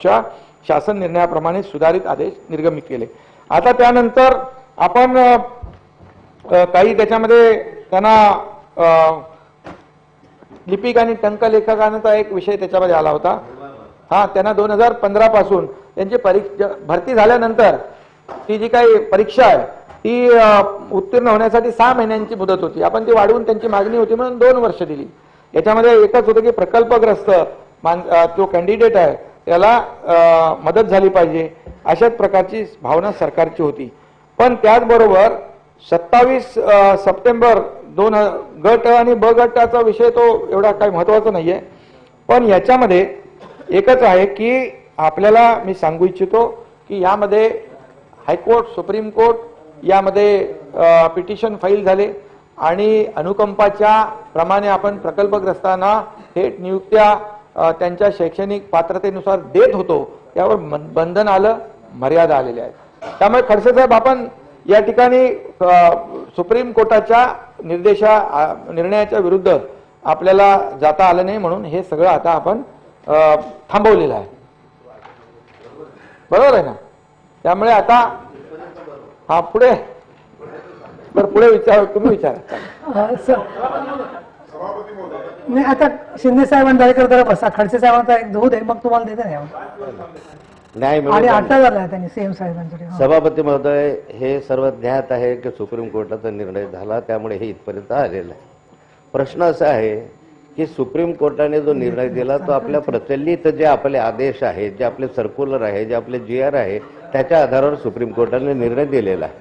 च्या शासन निर्णयाप्रमाणे सुधारित आदेश निर्गमित केले. आता त्यानंतर आपण काही त्याच्यामध्ये त्यांना लिपिक आणि टंकलेखकांचा एक विषय त्याच्यामध्ये आला होता. हा त्यांना दोन हजार पंधरा पासून त्यांची परीक्षा भरती झाल्यानंतर ती जी काही परीक्षा आहे ती उत्तीर्ण होण्यासाठी सहा महिन्यांची मुदत होती. आपण ती वाढवून त्यांची मागणी होती म्हणून दोन वर्ष दिली. याच्यामध्ये एकच होतं की प्रकल्पग्रस्त मान जो कॅन्डिडेट आहे याला मदत झाली पाहिजे. अशाच प्रकारची भावना सरकारची होती. पण त्याचबरोबर सत्तावीस सप्टेंबर दोन गट आणि ब गटाचा विषय तो एवढा काही महत्त्वाचा नाहीये. पण याच्यामध्ये एकच आहे की आपल्याला मी सांगू इच्छितो की यामध्ये हायकोर्ट सुप्रीम कोर्ट यामध्ये पिटिशन फाईल झाले आणि अनुकंपाच्या प्रमाणे आपण प्रकल्पग्रस्तांना थेट नियुक्त्या त्यांच्या शैक्षणिक पात्रतेनुसार देत होतो. त्यावर बंधन आलं मर्यादा आलेल्या आहेत. त्यामुळे खडसे साहेब आपण या ठिकाणी सुप्रीम कोर्टाच्या निर्देशा निर्णयाच्या विरुद्ध आपल्याला जाता आलं नाही म्हणून हे सगळं आता आपण थांबवलेलं आहे. बरोबर आहे ना? त्यामुळे आता हा पुढे. बरं पुढे विचार तुम्ही विचारा. नाही आता शिंदे साहेबांना जरा बसा. खडसे साहेबांचा एक धू दे मग तुम्हाला देते ना न्याय आणि मिळवताना अड्डा झाला त्यांनी सीएम साहेबांसाठी हा. सभापती महोदय हे सर्व ज्ञात आहे की सुप्रीम कोर्टाचा निर्णय झाला त्यामुळे हे इथपर्यंत आलेलं आहे. प्रश्न असा आहे की सुप्रीम कोर्टाने जो निर्णय दिला तो आपल्या प्रचलित जे आपले आदेश आहेत जे आपले सर्क्युलर आहे जे आपले जी आर आहे त्याच्या आधारावर सुप्रीम कोर्टाने निर्णय दिलेला आहे.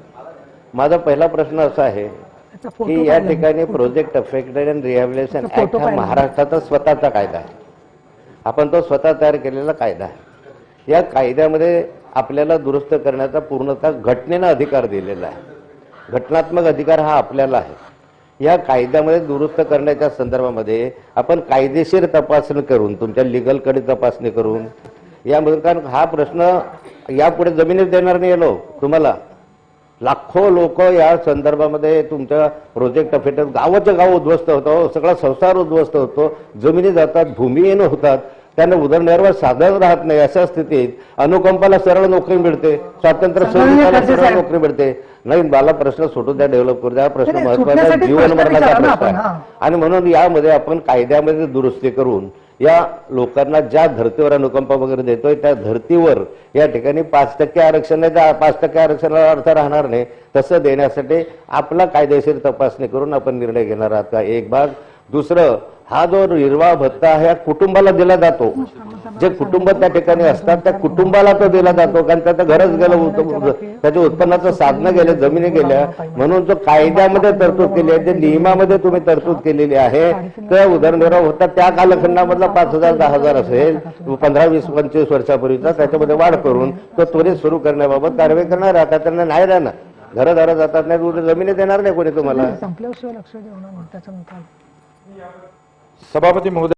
माझा पहिला प्रश्न असा आहे की या. ठिकाणी project affected and rehabilitation photo act हा. महाराष्ट्राचा स्वतःचा कायदा आहे. आपण तो स्वतः तयार केलेला कायदा आहे. या कायद्यामध्ये आपल्याला दुरुस्त करण्याचा पूर्णतः घटनेनं अधिकार दिलेला आहे. घटनात्मक अधिकार हा आपल्याला आहे. या कायद्यामध्ये दुरुस्त करण्याच्या संदर्भामध्ये आपण कायदेशीर तपासणी करून तुमच्या लिगलकडे तपासणी करून यामध्ये कारण हा प्रश्न यापुढे जमिनीत देणार नाही लोक तुम्हाला. लाखो लोक या संदर्भामध्ये तुमच्या प्रोजेक्ट अफेटर गावाच्या गाव उद्ध्वस्त होतो सगळा संसार उद्ध्वस्त होतो जमिनी जातात भूमिहीन होतात त्यांना उदरनिर्वाह साधन राहत नाही अशा स्थितीत अनुकंपाला सरळ नोकरी मिळते स्वातंत्र्य सरळ. नोकरी मिळते नाही मला प्रश्न सोडू द्या डेव्हलप करू द्या प्रश्न महत्त्वाचा जीवन मरणाचा प्रश्न आहे. आणि म्हणून यामध्ये आपण कायद्यामध्ये दुरुस्ती करून या लोकांना ज्या धर्तीवर अनुकंप वगैरे देतोय त्या धर्तीवर या ठिकाणी पाच टक्के आरक्षण त्या पाच टक्के आरक्षणाला अर्थ राहणार नाही. तसं देण्यासाठी आपला कायदेशीर तपासणी करून आपण निर्णय घेणार आहात का? एक भाग. दुसरं हा जो निर्वाह भत्ता ह्या कुटुंबाला दिला जातो. जे कुटुंब त्या ठिकाणी असतात त्या कुटुंबाला तो दिला जातो. कारण त्याचं घरच गेलं त्याच्या उत्पन्नाचं साधनं गेलं जमिनी गेल्या. म्हणून जो कायद्यामध्ये तरतूद केली आहे जे नियमामध्ये तुम्ही तरतूद केलेली आहे त्या उदरनिर्वाह होता त्या कालखंडामधला पाच हजार दहा हजार असेल पंधरा वीस पंचवीस वर्षापूर्वीचा त्याच्यामध्ये वाढ करून तो त्वरित सुरू करण्याबाबत कारवाई करणार आता त्यांना नाही राहणार. घरदारं जातात नाही उद्या जमिनी देणार नाही कोणी तुम्हाला? संपल्याशिवाय लक्ष देऊ ना सभापती महोदय